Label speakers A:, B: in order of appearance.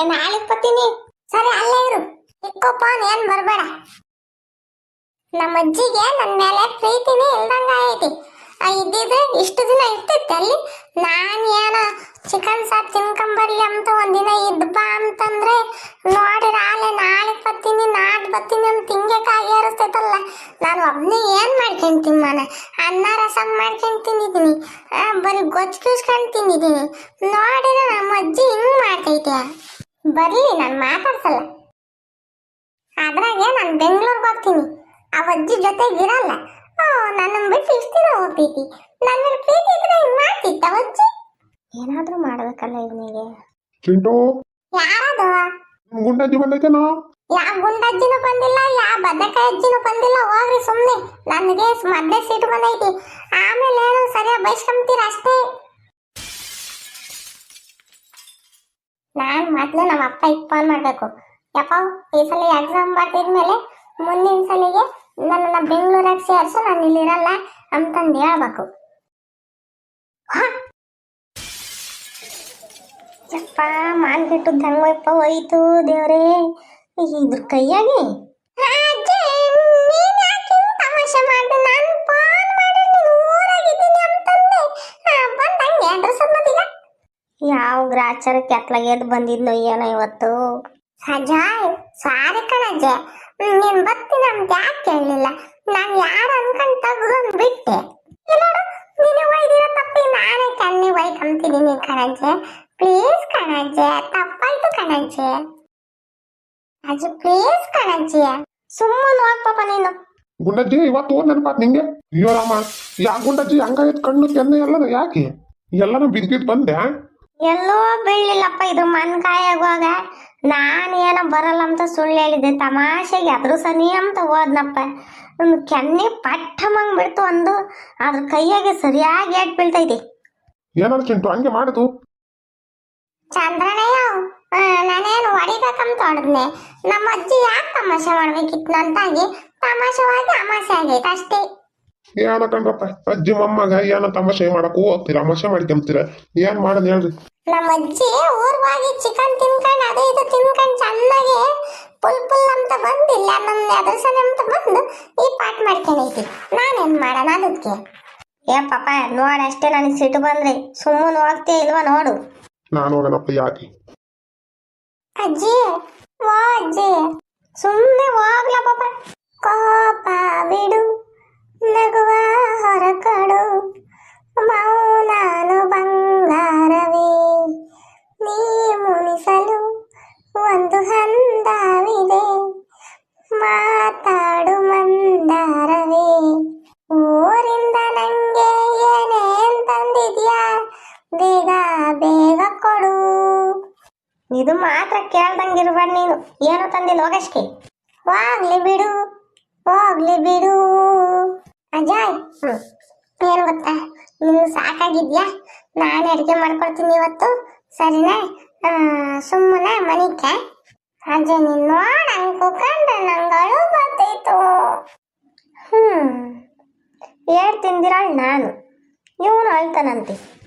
A: ಏನ್ ಬತ್ತೀನಿ ಸರಿ, ಅಲ್ಲೇ ಇರು. ಇಕ್ಕೋಪ್ಪ ಏನ್ ಬರ್ಬೇಡ. ನಮ್ಮ ಅಜ್ಜಿಗೆ ನನ್ನ ಮೇಲೆ ಪ್ರೀತಿನೇ ಇಲ್ದಂಗ ಐತಿ ಇದ್ದಿದ್ರೆ ಇಷ್ಟು ದಿನ ಇರ್ತಿತ್ತು ಅಲ್ಲಿ. ನಾನು ಏನೋ ಚಿಕನ್ ಸಾರ್ ತಿನ್ಕೊಂಬರ್ಲಿ ಅಂತ ಒಂದಿನ ಇದ್ ಬಾ ಅಂತಂದ್ರೆ ನೋಡಿ ನಾಳೆ ನಾಳೆ ಬರ್ತೀನಿ, ನಾಡ್ ಬರ್ತೀನಿ ಅಂತ ಹಿಂಗೆ ಕಾಯಿ ಏರಿಸ್ತೈತಲ್ಲ ನಾನು ಒಬ್ಬನೇ ಏನ್ ಮಾಡ್ಕೊಂತೀನಿ ಮನೆ ಅನ್ನ ರಸಂ ಮಾಡ್ಕೊಂಡ್ ತಿಂದಿದ್ದೀನಿ ಬರೀ ಗೊಜ್ಜು ಕಿಸ್ಕೊಂಡು ತಿಂದಿದ್ದೀನಿ. ನೋಡಿದ್ರೆ ನಮ್ಮ ಅಜ್ಜಿ ಹಿಂಗ್ ಮಾಡ್ತೈತೆ. ಬರ್ಲಿ ನಾನು ಮಾತಾಡ್ಸಲ್ಲ. ಅದ್ರಾಗೆ ನಾನು ಬೆಂಗಳೂರಿಗೆ ಹೋಗ್ತೀನಿ. ಆ ಅಜ್ಜಿ ಜೊತೆಗೆ ಇರಲ್ಲ. ನನ್ನ ಬಿಟ್ಟು ಇಷ್ಟು ದಿನ ಹೋಗ್ತೈತಿ ನನ್ನ ಪ್ರೀತಿ ಇದ್ರೆ ಹಿಂಗ್ ಮಾಡ್ತಿತ್ತ ಅಜ್ಜಿ? ಏನಾದ್ರೂ ಮಾಡ್ಬೇಕಲ್ಲ ಇವನಿಗೆ.
B: ಚಿಂಟು?
A: ಯಾರದು?
B: ಗುಂಡಜ್ಜಿ ಬಂದೈತೇನೋ?
A: ಯಾವ ಗುಂಡಜ್ಜಿನೂ ಬಂದಿಲ್ಲ ಯಾ ಬದಕಾಯಿ ಅಜ್ಜಿನೂ ಬಂದಿಲ್ಲ. ಹೋಗ್ರಿ ಸುಮ್ಮನೆ ನನಗೆ ಮದ್ದೆ ಸೀಟ್ ಬಂದೈತಿ. ಆಮೇಲೆ ಏನು ಸರಿಯಾಗಿ ಬೈಸ್ಕೊಂತೀರ ಅಷ್ಟೇ. ನಾನು ಮೊದಲು ನಮ್ಮ ಅಪ್ಪ ಫೋನ್ ಮಾಡಬೇಕು. ಯಪ್ಪ, ಈ ಸಲ ಎಕ್ಸಾಮ್ ಬರ್ತಿದ್ಮೇಲೆ ಮುಂದಿನ ಸಲಿಗೆ ನನ್ನನ್ನು ಬೆಂಗಳೂರಾಗ ಸೇರಿಸು, ನಾನು ಇಲ್ಲಿರಲ್ಲ ಅಂತಂದು ಹೇಳ್ಬೇಕು. ಯಪ್ಪ ಮಾನ್ಗೆಟ್ಟದ್ದು ಹೆಂಗೋಯಪ್ಪ ಹೋಯ್ತು ದೇವ್ರೇ. ಇದ್ರ ಕೈಯಾಗಿ. ತಮಾಷೆ ಎತ್ಲಾಗ ಎದ್ದು ಬಂದಿದ್ನೋ ಏನೋ ಇವತ್ತು? ಅಜಾಯ್ ಸಾರಿ ಕಣಜೆ ನೀನ್ ಬತ್ತಿ ನಮ್ ಯಾಕೆ ಕೇಳಲಿಲ್ಲ? ನಾನ್ ಯಾರ ಅನ್ಕೊಂಡ್ ತಗೊಂಡ್ ಬಿಟ್ಟೆ. ನೀನು ಒಯ್ದಿರೋ ತಪ್ಪಿ ನಾನೇ ಕಣ್ಣಿ ಒಯ್ಕೊಂತಿದ್ದೀನಿ ಕಣಜೆ ಪ್ಲೀಸ್ ಕಣಜೆ ತಪ್ಪಾಯ್ತು ಕಣಜೆ ಅಜ್ಜಿ ಪ್ಲೀಸ್ ಕಣಜ್ಜಿ. ಸುಮ್ಮನೆ ಹೋಗ್ಪಾಪ ನೀನು.
B: ಗುಂಡಜ್ಜಿ ಇವತ್ತು ನೆನಪಾತ್ ನಿಂಗೆ? ಅಯ್ಯೋ ರಾಮ ಯಾ ಗುಂಡಜ್ಜಿ ಹಂಗಾಯ್ತು ಕಣ್ಣು ಕೆನ್ನೆ ಎಲ್ಲನ ಯಾಕೆ? ಎಲ್ಲಾನು ಬಿದ್ದಿದ್ ಬಂದೆ
A: ಎಲ್ಲೋ ಬೀಳಲಿಲ್ಲಪ್ಪ ಇದು ಮನ್ಕಾಯಾಗುವಾಗ ನಾನು ಏನೋ ಬರಲ್ಲ ಅಂತ ಸುಳ್ಳು ಹೇಳಿದ್ದೆ. ತಮಾಷೆಗೆ ಅದ್ರ ಸನಿ ಅಂತ ಹೋದ್ನಪ್ಪ. ಒಂದು ಕೆನ್ನೆ ಪಟ್ಟಮಂಗ್ ಬಿಡ್ತು ಒಂದು ಅದ್ರ ಕೈಯಾಗೆ ಸರಿಯಾಗಿ ಏಟ್ ಬೀಳ್ತೈತಿ
B: ಏನಾದ್ರು ಚಿಂಟು ಹಂಗೆ ಮಾಡುದು?
A: ಚಂದ್ರನಯ್ಯ ನಾನೇನು ಹೊಡಿಬೇಕಂತ ಹೊಡೆದ್ನೆ. ನಮ್ಮ ಅಜ್ಜಿ ಯಾಕೆ ತಮಾಷೆ ಮಾಡ್ಬೇಕಿತ್ತು? ಅಂತಾಗಿ ತಮಾಷೆವಾಗಿ ಅಮಾಸೆ ಆಗೈತೆ. ಅಷ್ಟೇ
B: ಏನ ಕಣ್ರಪ್ಪ ಅಜ್ಜಿ ಮೊಮ್ಮಗ ಏನ ತಮಾಷೆ ಮಾಡಕ್ ಹೋಗ್ತೀರ ತಮಾಷೆ ಮಾಡ್ಕೊಂತೀರ ಏನ್ ಮಾಡೋದು ಹೇಳ್ರಿ?
A: ನಮ್ಮ ಅಜ್ಜಿ ಊರ್ವಾಗಿ ಚಿಕನ್ ತಿನ್ಕೊಂಡು ಅದು ಇದು ತಿನ್ಕೊಂಡು ಚೆನ್ನಾಗಿ ಪುಲ್ ಪುಲ್ ಅಂತ ಬಂದಿಲ್ಲ ನನ್ನ ಎದುರ್ಸನೆ ಅಂತ ಬಂದು ಈ ಪಾಠ ಮಾಡ್ಕೊಂಡೈತಿ. ನಾನೇನ್ ಮಾಡೋಣ ಅದಕ್ಕೆ ಏ ಪಾಪ ನೋಡ ಅಷ್ಟೇ ನನಗೆ ಸಿಟ್ಟು ಬಂದ್ರಿ. ಸುಮ್ಮನೆ ಹೋಗ್ತೀಯ ಇಲ್ವಾ ನೋಡು.
B: ನಾನು ಹೋಗನಪ್ಪ ಯಾಕೆ?
A: ಅಜ್ಜಿ ವಾ ಅಜ್ಜಿ. ಸುಮ್ಮನೆ ಹೋಗ್ಲ ಪಾಪ. ಬೇಗ ಬೇಗ ಕೊಡು. ಇದು ಮಾತ್ರ ಕೇಳ್ದಂಗಿರ್ಬೇಡ ನೀನು. ಏನು ತಂದಿಲ್ಲ, ಹೋಗಷ್ಟೇ. ಹೋಗ್ಲಿ ಬಿಡು ಹೋಗ್ಲಿ ಬಿಡು. ಅಜಾಯ್. ಏನು ಗೊತ್ತಾ? ನಿನ್ನ ಸಾಕಾಗಿದ್ಯಾ? ನಾನು ಅಡುಗೆ ಮಾಡ್ಕೊಡ್ತೀನಿ ಇವತ್ತು. ಸರಿನಾ? ಸುಮ್ಮನೆ ಮನಿಕೆ? ಅಜ್ಜ ನೀನ್ ನೋಡಂಗ್ ಕುಕಂಡ್ರೆ ನಂಗಳು ಬರ್ತೈತು. ಹ್ಮ್. ಏಟ್ ತಿಂದಿರಾಳ್ ನಾನು. ಇವನು ಅಳ್ತಾನಂತೆ.